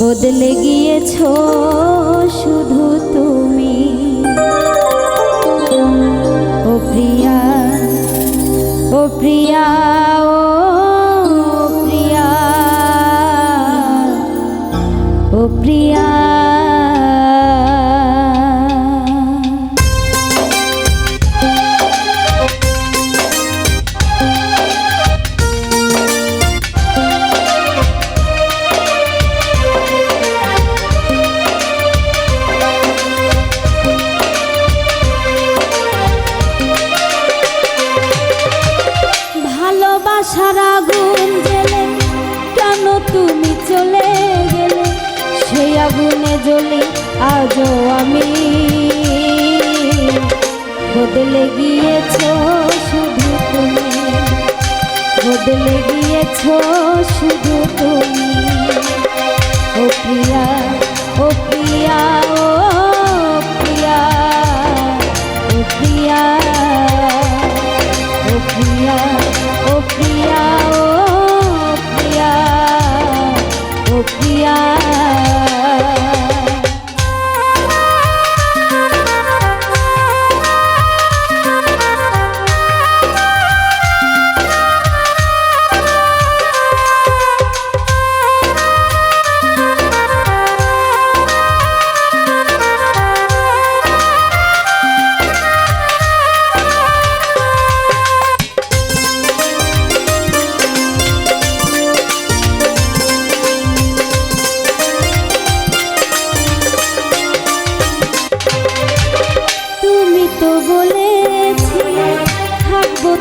বদলে গিয়েছ শুধু তো আগুনে জ্বলি আজ আমি বদলে গিয়েছ শুধু তুমি। বদলে গিয়েছ শুধু তুমি। ও প্রিয়া ও প্রিয়া, ও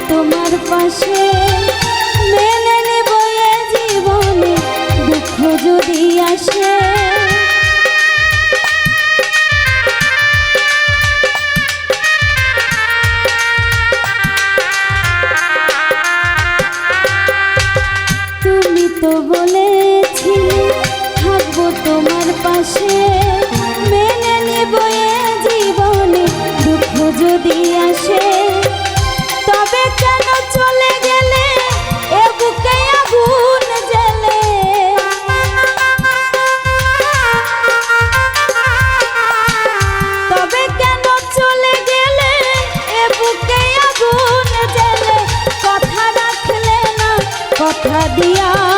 তোমার পাশে। মেলে নেব জীবনে দুঃখ যদি আসে দিয়া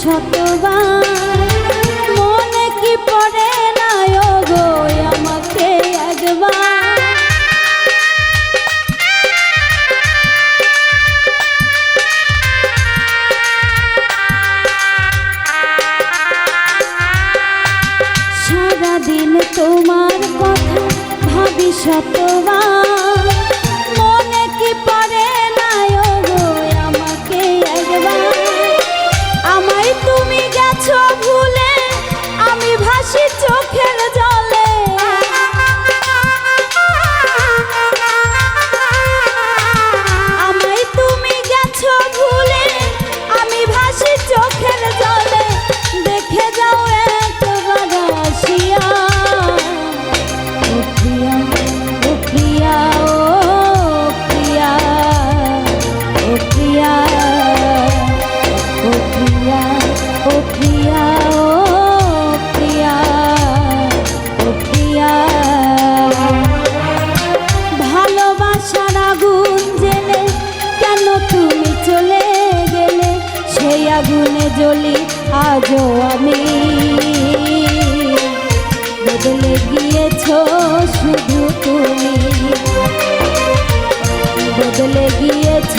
শতবার মনে পড়ে না গো আমাকে একবার সারাদিন তোমার কথা ভাবি শত she took চলি আজ আমি। বদলে গিয়েছ শুধু তুমি। বদলে গিয়েছ